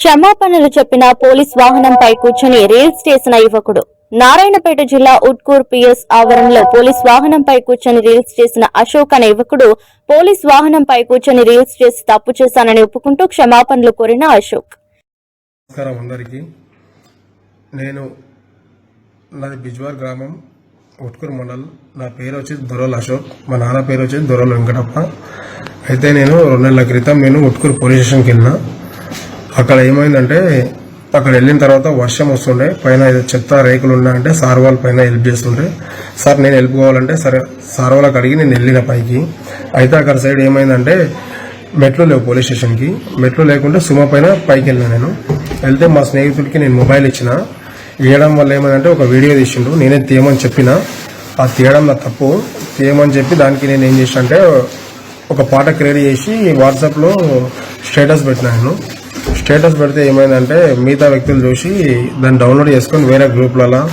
క్షమాపణలు చెప్పిన పోలీస్ వాహనంపై కూర్చుని రీల్స్ చేసిన యువకుడు. నారాయణపేట జిల్లా ఉట్కూర్ పిఎస్ ఆవరణలో పోలీస్ వాహనంపై కూర్చొని రీల్స్ చేసిన అశోక్ అనే యువకుడు పోలీస్ వాహనంపై కూర్చొని రీల్స్ చేసి తప్పు చేశానని ఒప్పుకుంటూ క్షమాపణలు కోరిన అశోక్. నమస్కారం అందరికీ. నేను నాది బిజ్వార్ గ్రామం ఉట్కూర్ మండల్. నా పేరు వచ్చేసి దొరల్ అశోక్. మా నాన్న పేరు వచ్చేసి దొరల్ వెంకటప్ప. అయితే నేను రెండు నెలల క్రితం నేను ఉట్కూర్ పోలీస్ స్టేషన్కి వెళ్ళిన. అక్కడ ఏమైందంటే అక్కడ వెళ్ళిన తర్వాత వర్షం వస్తుండే పైన ఏదో చెత్త రేకులు ఉన్నాయంటే సార్ వాళ్ళ పైన హెల్ప్ చేస్తుండే. సార్ నేను హెల్ప్ కావాలంటే సరే సార్ వాళ్ళకి అడిగి నేను వెళ్ళిన పైకి. అయితే అక్కడ సైడ్ ఏమైందంటే మెట్లు లేవు పోలీస్ స్టేషన్కి. మెట్లు లేకుంటే సుమ పైన పైకి వెళ్ళిన నేను. వెళ్తే మా స్నేహితుడికి నేను మొబైల్ ఇచ్చిన. ఇవ్వడం వల్ల ఏమైందంటే ఒక వీడియో తీసిండు. నేనే తీయమని చెప్పిన. ఆ తీయడం నా తప్పు. తీయమని చెప్పి దానికి నేను ఏం చేసిన అంటే ఒక పాట క్రియేట్ చేసి వాట్సాప్లో స్టేటస్ పెట్టినాను స్టేటస్ పెడితే ఏమైందంటే మిగతా వ్యక్తులు చూసి దాన్ని డౌన్లోడ్ చేసుకొని వేరే గ్రూప్లలో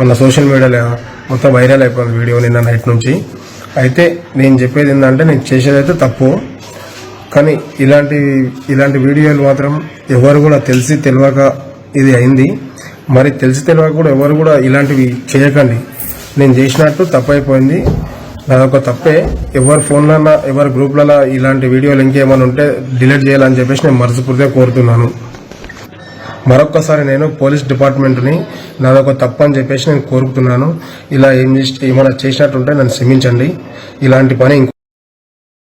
మన సోషల్ మీడియాలో మొత్తం వైరల్ అయిపోయింది వీడియో నిన్న నైట్ నుంచి. అయితే నేను చెప్పేది ఏంటంటే నేను చేసేదైతే తప్పు. కానీ ఇలాంటి ఇలాంటి వీడియోలు మాత్రం ఎవరు కూడా తెలిసి తెలియక ఇది అయింది. మరి తెలిసి తెలియక కూడా ఎవరు కూడా ఇలాంటివి చేయకండి. నేను చేసినట్టు తప్పైపోయింది. నాదొక తప్పే. ఎవరి ఫోన్లన్నా ఎవరి గ్రూప్లలో ఇలాంటి వీడియోలు ఇంకేమైనా ఉంటే డిలీట్ చేయాలని చెప్పేసి నేను మనస్ఫూర్తిగా కోరుతున్నాను. మరొక్కసారి నేను పోలీస్ డిపార్ట్మెంట్ని నాదొక తప్పు అని చెప్పేసి నేను కోరుకుతున్నాను ఇలా ఏం చేసి ఏమైనా చేసినట్టుంటే నన్ను క్షమించండి. ఇలాంటి పని